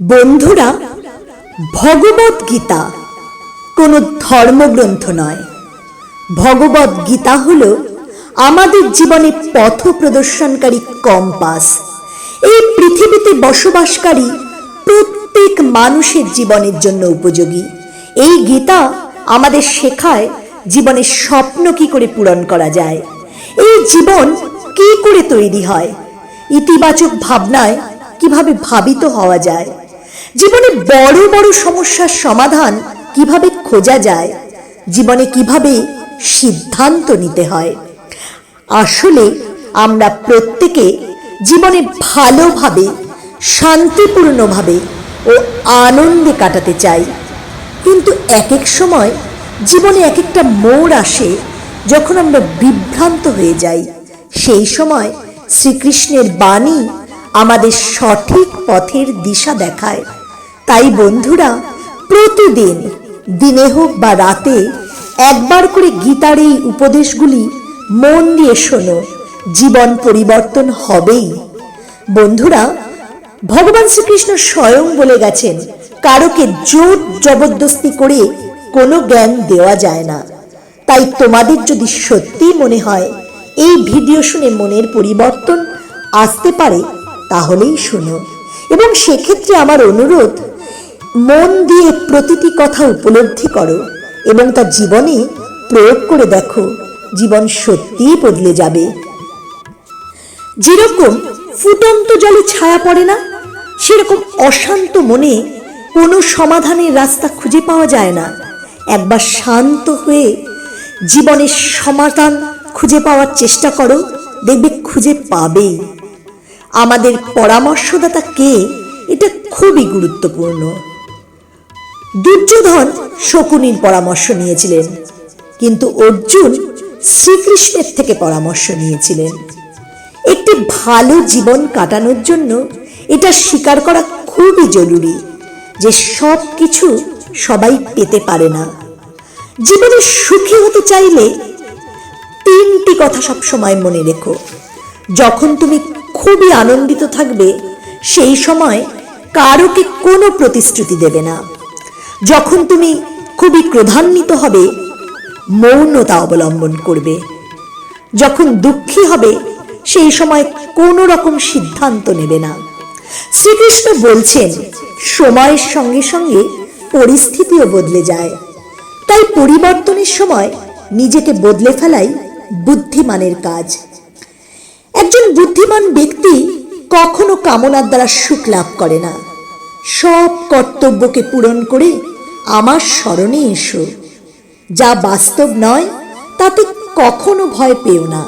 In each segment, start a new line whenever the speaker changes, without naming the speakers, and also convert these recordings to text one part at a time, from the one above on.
বন্ধুরা, ভগবত গীতা কোনো ধর্মগ্রন্থ নয়। ভগবত গীতা হল আমাদের জীবনে পথ প্রদর্শনকারী কম্পাস। এই পৃথিবীতে বসবাসকারী প্রত্যেক মানুষের জীবনের জন্য উপযোগী। এই গীতা আমাদের শেখায় জীবনের স্বপ্ন কি করে পূরণ করা যায়, এই জীবন কি করে তৈরি হয়, ইতিবাচক ভাবনায় কীভাবে ভাবিত হওয়া যায়। জীবনে বড় বড় সমস্যার সমাধান কীভাবে খোঁজা যায়? জীবনে কীভাবে সিদ্ধান্ত নিতে হয়? আসলে আমরা প্রত্যেকে জীবনে ভালোভাবে, শান্তিপূর্ণভাবে ও আনন্দে কাটাতে চাই। কিন্তু এক এক সময় জীবনে এক একটা মোড় আসে যখন আমরা বিভ্রান্ত হয়ে যাই। সেই সময় শ্রীকৃষ্ণের বাণী আমাদের সঠিক পথের দিশা দেখায়। তাই বন্ধুরা, প্রতিদিন, দিনে হোক বা রাতে, একবার করে গীতার এই উপদেশগুলি মন দিয়ে শোনো, জীবন পরিবর্তন হবেই। বন্ধুরা, ভগবান শ্রীকৃষ্ণ স্বয়ং বলে গেছেন, কারোকে জোর জবরদস্তি করে কোনো জ্ঞান দেওয়া যায় না। তাই তোমাদের যদি সত্যি মনে হয়, এই ভিডিও শুনে মনের পরিবর্তন আসতে পারে, তাহলেই শোনো। এবং সেক্ষেত্রে আমার অনুরোধ মন দিয়ে প্রতিটি কথা উপলব্ধি করো এবং তা জীবনে প্রয়োগ করে দেখো। জীবন সত্যিই বদলে যাবে। যেরকম ফুটন্ত জলে ছায়া পড়ে না, সেরকম অশান্ত মনে কোনো সমাধানের রাস্তা খুঁজে পাওয়া যায় না। একবার শান্ত হয়ে জীবনের সমাধান খুঁজে পাওয়ার চেষ্টা করো, দেখবে খুঁজে পাবেই আমাদের পরামর্শদাতা কে? এটা খুবই গুরুত্বপূর্ণ। দুর্যোধন শকুনির পরামর্শ নিয়েছিলেন। কিন্তু অর্জুন শ্রীকৃষ্ণের থেকে পরামর্শ নিয়েছিলেন। একটি ভালো জীবন কাটানোর জন্য এটা স্বীকার করা খুবই জরুরি যে সব কিছু সবাই পেতে পারে না। জীবনে সুখী হতে চাইলে তিনটি কথা সব সময় মনে রেখো। যখন তুমি খুবই আনন্দিত থাকবে, সেই সময় কারোকে কোনো প্রতিশ্রুতি দেবে না। যখন তুমি খুবই ক্রধান্বিত হবে, মৌনতা অবলম্বন করবে। যখন দুঃখী হবে, সেই সময় কোনো রকম সিদ্ধান্ত নেবে না। শ্রীকৃষ্ণ বলছেন, সময়ের সঙ্গে সঙ্গে পরিস্থিতিও বদলে যায়। তাই পরিবর্তনের সময় নিজেকে বদলে ফেলাই বুদ্ধিমানের কাজ। একজন বুদ্ধিমান ব্যক্তি কখনো কামনার দ্বারা সুখ লাভ করে না। সব কর্তব্যকে পূরণ করে আমার স্মরণে এসো। যা বাস্তব নয়, তাতে কখনো ভয় পেও না।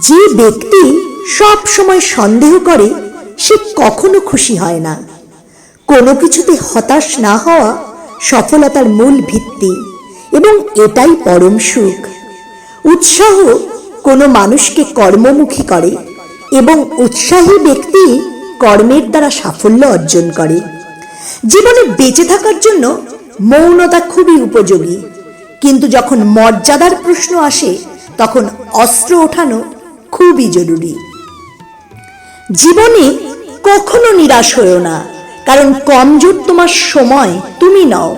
যে ব্যক্তি সব সময় সন্দেহ করে, সে কখনো খুশি হয় না। কোনো কিছুতে হতাশ না হওয়া সফলতার মূল ভিত্তি, এবং এটাই পরম সুখ। উৎসাহ কোনো মানুষকে কর্মমুখী করে, এবং উৎসাহী ব্যক্তি কর্মের দ্বারা সাফল্য অর্জন করে। জীবনে বেঁচে থাকার জন্য মৌনতা খুবই উপযোগী। কিন্তু যখন মর্যাদার প্রশ্ন আসে, তখন অস্ত্র ওঠানো খুবই জরুরি। জীবনে কখনো নিরাশ হয়েও না, কারণ কমজোর তোমার সময় তুমি নও।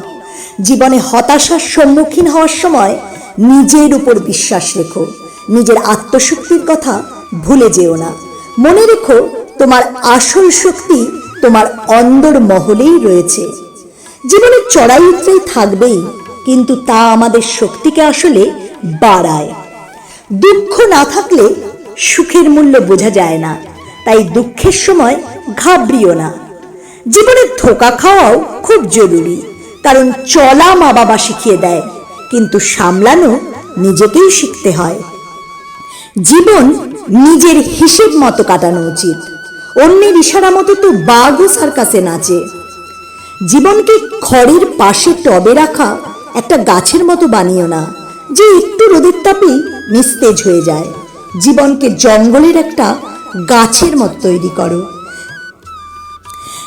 জীবনে হতাশার সম্মুখীন হওয়ার সময় নিজের উপর বিশ্বাস রেখো। নিজের আত্মশক্তির কথা ভুলে যেও না। মনে রেখো, তোমার আসল শক্তি তোমার অন্দর মহলেই রয়েছে। জীবনে চড়াই উতরাই থাকবেই, কিন্তু তা আমাদের শক্তিকে আসলে বাড়ায়। দুঃখ না থাকলে সুখের মূল্য বোঝা যায় না, তাই দুঃখের সময় ঘাবড়িও না। জীবনে ধোকা খাওয়াও খুব জরুরি, কারণ চলা মা বাবা শিখিয়ে দেয়, কিন্তু সামলানো নিজেকেই শিখতে হয়। জীবন নিজের হিসেব মতো কাটানো উচিত। অন্যের ইশারা মতো তো বাঘও সার্কাসে নাচে। জীবনকে খড়ের পাশে টবে রাখা একটা গাছের মতো বানিও না, যে একটু রোদের তাপেই নিস্তেজ হয়ে যায়। জীবনকে জঙ্গলের একটা গাছের মতো তৈরি করো।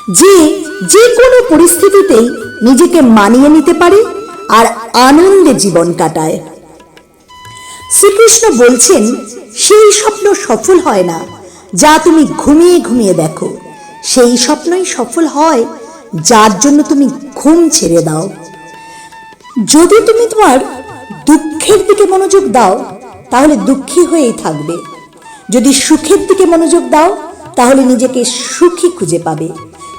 যে যে কোনো পরিস্থিতিতেই নিজেকে মানিয়ে নিতে পারে আর আনন্দে জীবন কাটায়। শ্রীকৃষ্ণ বলছেন, সেই স্বপ্ন সফল হয় না। যা তুমি ঘুমিয়ে ঘুমিয়ে দেখো। সেই স্বপ্নই সফল হয়, যার জন্য তুমি ঘুম ছেড়ে দাও। যদি তুমি তোমার দুঃখের দিকে মনোযোগ দাও, তাহলে দুঃখী হয়েই থাকবে। যদি সুখের দিকে মনোযোগ দাও, তাহলে নিজেকে সুখী খুঁজে পাবে।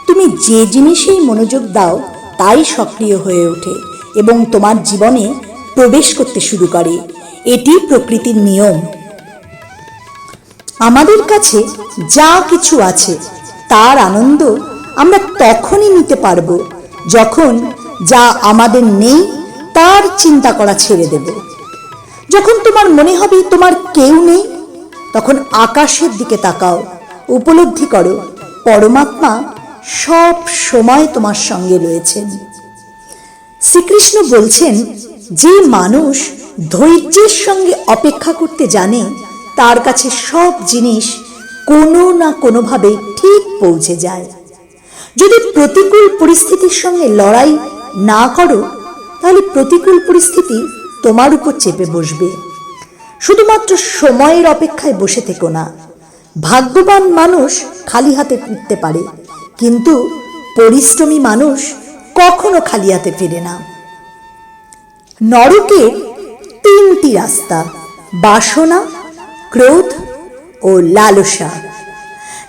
তুমি যে জিনিসেই মনোযোগ দাও, তাই সক্রিয় হয়ে ওঠে এবং তোমার জীবনে প্রবেশ করতে শুরু করে। এটি প্রকৃতির নিয়ম। আমাদের কাছে যা কিছু আছে, তার আনন্দ আমরা তখনই নিতে পারব যখন যা আমাদের নেই, তার চিন্তা করা ছেড়ে দেব। যখন তোমার মনে হবে তোমার কেউ নেই, তখন আকাশের দিকে তাকাও, উপলব্ধি করো, পরমাত্মা সব সময় তোমার সঙ্গে রয়েছেন। শ্রীকৃষ্ণ বলছেন, যে মানুষ ধৈর্যের সঙ্গে অপেক্ষা করতে জানে তার কাছে সব জিনিস কোনো না কোনোভাবে ঠিক পৌঁছে যায়। যদি প্রতিকূল পরিস্থিতির সঙ্গে লড়াই না করো, তাহলে প্রতিকূল পরিস্থিতি তোমার উপর চেপে বসবে। শুধুমাত্র সময়ের অপেক্ষায় বসে থেকো না। ভাগ্যবান মানুষ খালি হাতে ফিরতে পারে, কিন্তু পরিশ্রমী মানুষ কখনো খালি হাতে ফেরে না। নরকের তিনটি রাস্তা, বাসনা ক্রোধ ও লালসা।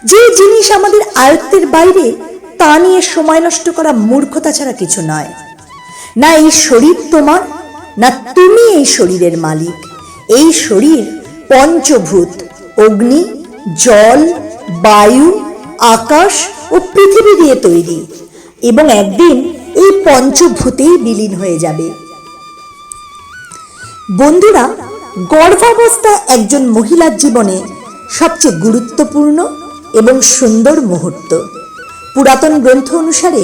যে জিনিস আমাদের আয়ত্তের বাইরে, তা নিয়ে সময় নষ্ট করা মূর্খতা ছাড়া কিছু নয়। না এই শরীর তোমার, না তুমি এই শরীরের মালিক। এই শরীর পঞ্চভূত, অগ্নি, জল, বায়ু, আকাশ ও পৃথিবী দিয়ে তৈরি এবং একদিন এই পঞ্চভূতেই বিলীন হয়ে যাবে। বন্ধুরা গর্ভাবস্থা একজন মহিলার জীবনে সবচেয়ে গুরুত্বপূর্ণ এবং সুন্দর মুহূর্ত। পুরাতন গ্রন্থ অনুসারে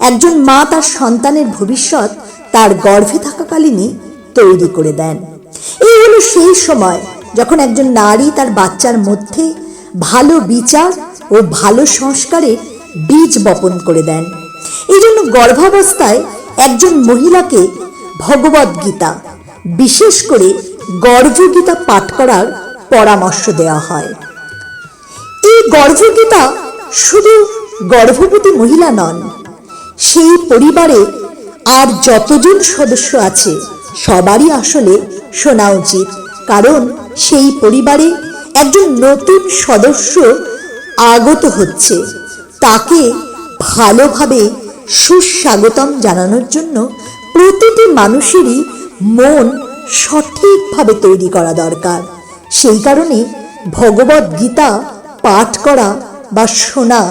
একজন মা তার সন্তানের ভবিষ্যৎ তার গর্ভে থাকাকালীনই তৈরি করে দেন। এই হলো সেই সময় যখন একজন নারী তার বাচ্চার মধ্যে ভালো বিচার ও ভালো সংস্কারের বীজ বপন করে দেন। এই জন্য গর্ভাবস্থায় একজন মহিলাকে ভগবদ্গীতা বিশেষ করে গর্ভগীতা পাঠ করার পরামর্শ দেওয়া হয়। এই গর্ভগীতা শুধু গর্ভবতী মহিলা নন, সেই পরিবারে আর যতজন সদস্য আছে, সবারই আসলে শোনা উচিত। কারণ সেই পরিবারে একজন নতুন সদস্য আগত হচ্ছে, তাকে ভালোভাবে সুস্বাগতম জানানোর জন্য প্রতিটি মানুষেরই মন সঠিকভাবে তৈরি করা দরকার। সেই কারণে ভগবদ গীতা, পাঠ করা বা শোনা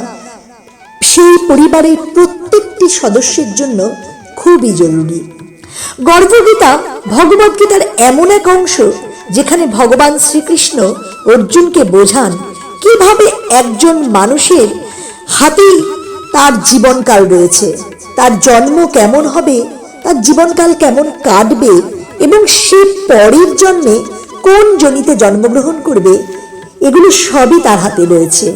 সেই পরিবারের প্রত্যেকটি সদস্যের জন্য খুবই জরুরি। গর্ভগীতা ভগবদ্গীতার এমন এক অংশ যেখানে ভগবান শ্রীকৃষ্ণ অর্জুনকে বোঝান কীভাবে একজন মানুষের হাতেই তার জীবনকাল রয়েছে, তার জন্ম কেমন হবে, তার জীবনকাল কেমন কাটবে এবং সে পরের জন্মে কোন জনিতে জন্মগ্রহণ করবে, এগুলো সবই তার হাতে রয়েছে।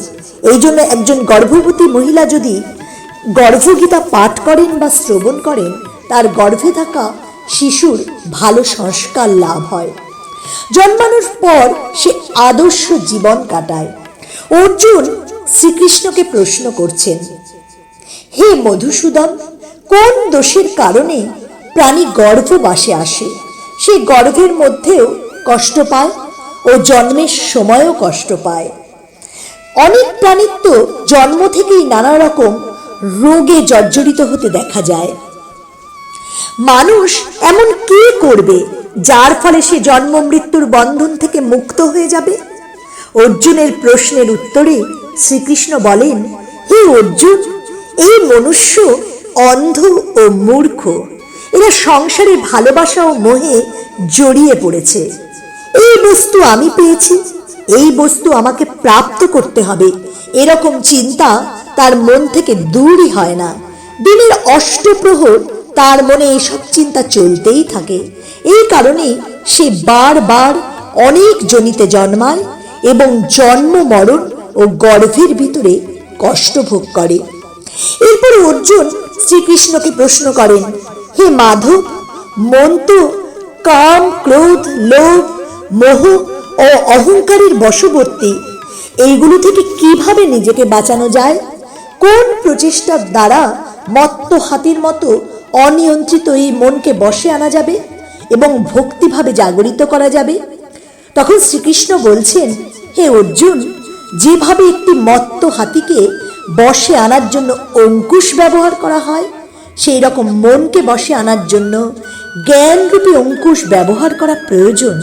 এই জন্য একজন গর্ভবতী মহিলা যদি গর্ভগীতা পাঠ করেন বা শ্রবণ করেন, তার গর্ভে থাকা শিশুর ভালো সংস্কার লাভ হয়। জন্মানোর পর সে আদর্শ জীবন কাটায়। অর্জুন শ্রীকৃষ্ণকে প্রশ্ন করছেন, হে মধুসূদন, কোন দোষের কারণে প্রাণী গর্ভবাসে আসে? সে গর্ভের মধ্যেও কষ্ট পায় ও জন্মের সময়ও কষ্ট পায়। অনেক প্রাণীর তো জন্ম থেকেই নানা রকম রোগে জর্জরিত হতে দেখা যায়। মানুষ এমন কি করবে যার ফলে সে জন্ম মৃত্যুর বন্ধন থেকে মুক্ত হয়ে যাবে? অর্জুনের প্রশ্নের উত্তরে শ্রীকৃষ্ণ বলেন, হে অর্জুন, এই মনুষ্য অন্ধ ও মূর্খ। এরা সংসারে ভালোবাসা ও মোহে জড়িয়ে পড়েছে। এই বস্তু আমি পেয়েছি। এই বস্তু আমাকে প্রাপ্ত করতে হবে। এরকম চিন্তা তার মন থেকে দূরই হয় না। দিনের অষ্টপ্রহর তার মনে এসব চিন্তা চলতেই থাকে। এই কারণে সে বারবার অনেক জনিতে জন্মায় এবং জন্ম, মরণ ও গর্ভের ভিতরে কষ্ট ভোগ করে। এরপর অর্জুন শ্রীকৃষ্ণকে প্রশ্ন করেন হে মাধব মন তো কাম, ক্রোধ, লোভ, মোহ ও অহংকারের বশবর্তী, এইগুলো থেকে কীভাবে নিজেকে বাঁচানো যায়? কোন প্রচেষ্টার দ্বারা মত্ত হাতির মতো অনিয়ন্ত্রিত এই মনকে বসে আনা যাবে এবং ভক্তিভাবে জাগরিত করা যাবে? তখন শ্রীকৃষ্ণ বলছেন, হে অর্জুন, যেভাবে একটি মত্ত হাতিকে বসে আনার জন্য অঙ্কুশ ব্যবহার করা হয় সেই রকম মনকে বসে আনার জন্য জ্ঞানরূপী অঙ্কুশ ব্যবহার করা প্রয়োজন।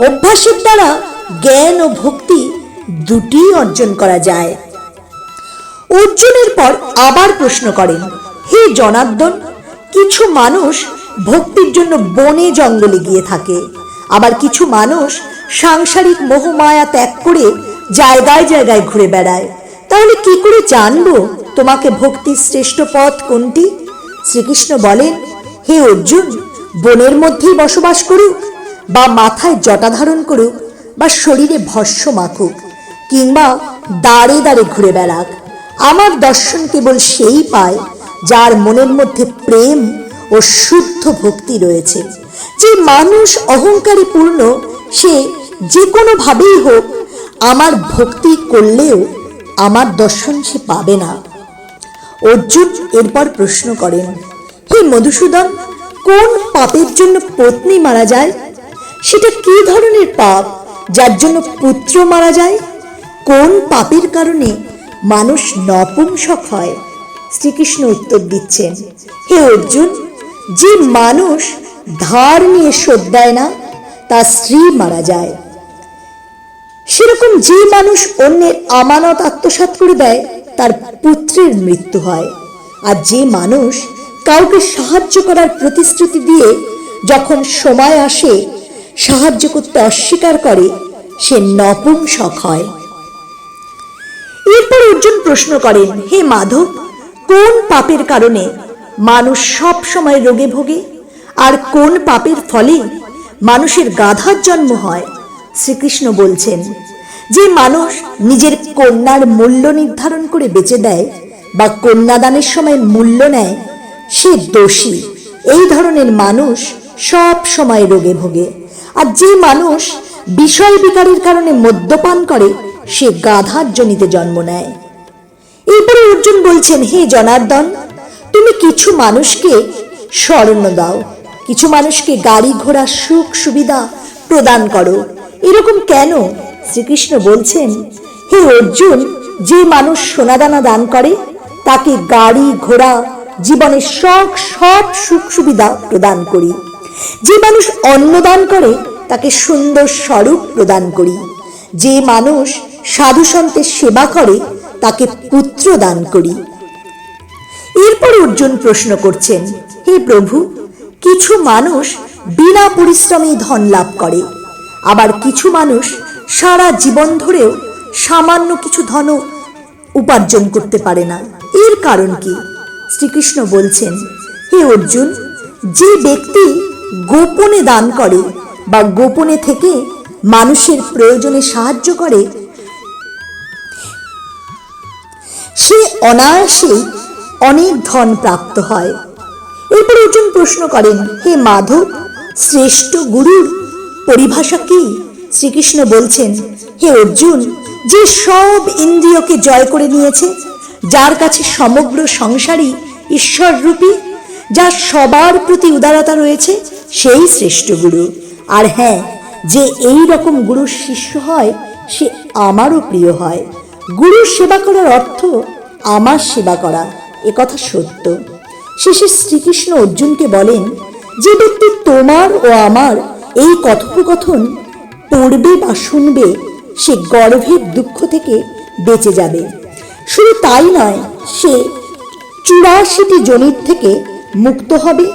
অভ্যাসের দ্বারা জ্ঞান ও ভক্তি দুটি অর্জন করা যায়। অর্জুনের পর আবার প্রশ্ন করেন, হে জনার্দন, কিছু মানুষ ভক্তির জন্য বনে জঙ্গলে গিয়ে থাকে। আবার কিছু মানুষ সাংসারিক মোহমায়া ত্যাগ করে জায়গায় জায়গায় ঘুরে বেড়ায়। তাহলে কি করে জানব তোমাকে ভক্তির শ্রেষ্ঠ পথ কোনটি? শ্রীকৃষ্ণ বলেন, হে অর্জুন, বনের মধ্যেই বসবাস করুক বা মাথায় জটা ধারণ করুক বা শরীরে ভস্য মাখুক কিংবা দাঁড়ে দাঁড়ে ঘুরে বেড়াক। আমার দর্শন কেবল সেই পায় যার মনের মধ্যে প্রেম ও শুদ্ধ ভক্তি রয়েছে। যে মানুষ অহংকারী পূর্ণ, সে যে কোনোভাবেই হোক, আমার ভক্তি করলেও আমার দর্শন সে পাবে না। অর্জুন এরপর প্রশ্ন করেন, হে মধুসূদন, কোন পাপের জন্য পত্নী মারা যায়? সেটা কি ধরনের পাপ যার জন্য পুত্র মারা যায়? কোন পাপের কারণে মানুষ নপুংসক হয়? শ্রীকৃষ্ণ উত্তর দিচ্ছেন, হে অর্জুন, যে মানুষ ধার নিয়ে শোধ দেয় না, তার স্ত্রী মারা যায়। সেরকম যে মানুষ অন্যের আমানত আত্মসাৎ করে দেয় তার পুত্রের মৃত্যু হয়। আর যে মানুষ কাউকে সাহায্য করার প্রতিশ্রুতি দিয়ে যখন সময় আসে, সাহায্য করতে অস্বীকার করে, সে নপুংসক হয়। এরপর অর্জুন প্রশ্ন করেন, হে মাধব, কোন পাপের কারণে মানুষ সব সময় রোগে ভোগে? আর কোন পাপের ফলে মানুষের গাধার জন্ম হয়? শ্রীকৃষ্ণ বলছেন যে মানুষ নিজের কন্যার মূল্য নির্ধারণ করে বেঁচে দেয় বা কন্যাদানের সময় মূল্য নেয়, সে দোষী। এই ধরনের মানুষ সব সময় রোগে ভোগে। আর যে মানুষ বিষয় বিকারের কারণে মদ্যপান করে, সে গাধার জনিতে জন্ম নেয়। এরপরে অর্জুন বলছেন, হে জনার্দন, তুমি কিছু মানুষকে স্মরণ দাও। কিছু মানুষকে গাড়ি ঘোড়া সুখ সুবিধা প্রদান করো। এরকম কেন? শ্রীকৃষ্ণ বলছেন, হে অর্জুন, যে মানুষ সোনাদানা দান করে, তাকে গাড়ি, ঘোড়া জীবনের শখ সব সুখ সুবিধা প্রদান করি। যে মানুষ অন্ন দান করে, তাকে সুন্দর স্বরূপ প্রদান করি। যে মানুষ সাধু সন্তের সেবা করে, তাকে পুত্র দান করি। এরপর অর্জুন প্রশ্ন করছেন, হে প্রভু, কিছু মানুষ বিনা পরিশ্রমে ধন লাভ করে, আবার কিছু মানুষ সারা জীবন ধরেও সামান্য কিছু ধন উপার্জন করতে পারে না। এর কারণ কি? শ্রীকৃষ্ণ বলছেন, হে অর্জুন, যে ব্যক্তি গোপনে দান করে বা গোপনে থেকে মানুষের প্রয়োজনে সাহায্য করে, সে অনায়াসেই অনেক ধন প্রাপ্ত হয়। এরপর অর্জুন প্রশ্ন করেন, হে মাধব, শ্রেষ্ঠ গুরুর পরিভাষা কি? শ্রীকৃষ্ণ বলছেন, হে অর্জুন, যে সব ইন্দ্রিয়কে জয় করে নিয়েছে, যার কাছে সমগ্র সংসারই ঈশ্বররূপী, যার সবার প্রতি উদারতা রয়েছে, সেই শ্রেষ্ঠ গুরু। আর হ্যাঁ যে এই রকম গুরুর শিষ্য হয়, সে আমারও প্রিয় হয়। গুরুর সেবা করার অর্থ আমার সেবা করা একথা সত্য। শেষে শ্রীকৃষ্ণ অর্জুনকে বলেন, যে ব্যক্তি তোমার ও আমার এই কথোপকথন পড়বে বা শুনবে, সে গর্ভের দুঃখ থেকে বেঁচে যাবে। শুধু তাই নয়, সে চুরাশিটি জনির থেকে মুক্ত হবে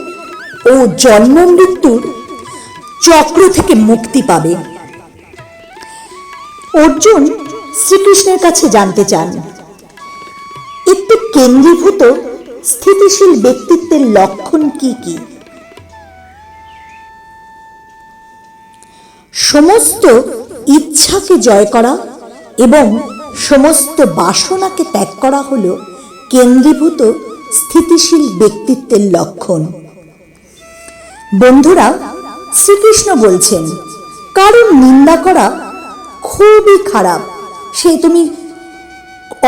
ও জন্ম মৃত্যুর চক্র থেকে মুক্তি পাবে। অর্জুন শ্রীকৃষ্ণের কাছে জানতে চান একটি কেন্দ্রীভূত স্থিতিশীল ব্যক্তিত্বের লক্ষণ কি কি? সমস্ত ইচ্ছাকে জয় করা এবং সমস্ত বাসনাকে ত্যাগ করা হল কেন্দ্রীভূত স্থিতিশীল ব্যক্তিত্বের লক্ষণ। বন্ধুরা, শ্রীকৃষ্ণ বলছেন কারণ নিন্দা করা খুবই খারাপ। সে তুমি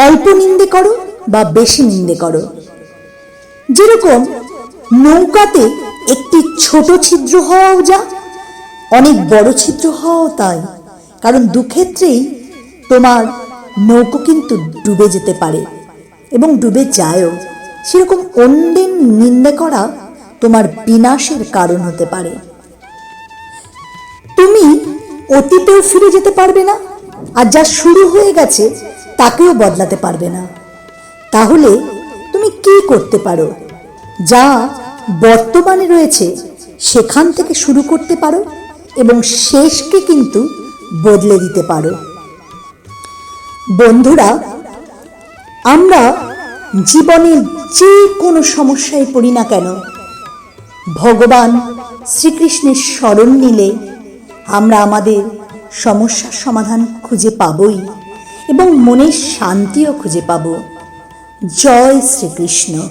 অল্প নিন্দে করো বা বেশি নিন্দে করো। যেরকম নৌকাতে একটি ছোট ছিদ্র হওয়াও যা অনেক বড় ছিদ্র হওয়াও তাই, কারণ দুক্ষেত্রেই তোমার নৌকো কিন্তু ডুবে যেতে পারে। এবং ডুবে যায়ও। সেরকম অন্যের নিন্দে করা তোমার বিনাশের কারণ হতে পারে। তুমি অতীতেও ফিরে যেতে পারবে না, আর যা শুরু হয়ে গেছে তাকেও বদলাতে পারবে না। তাহলে তুমি কি করতে পারো? যা বর্তমানে রয়েছে, সেখান থেকে শুরু করতে পারো? এবং শেষকে কিন্তু বদলে দিতে পারো। বন্ধুরা, আমরা জীবনের যে কোনো সমস্যায় পড়ি না কেন, ভগবান শ্রীকৃষ্ণের স্মরণ নিলে আমরা আমাদের সমস্যার সমাধান খুঁজে পাবই এবং মনের শান্তিও খুঁজে পাব। জয় শ্রীকৃষ্ণ।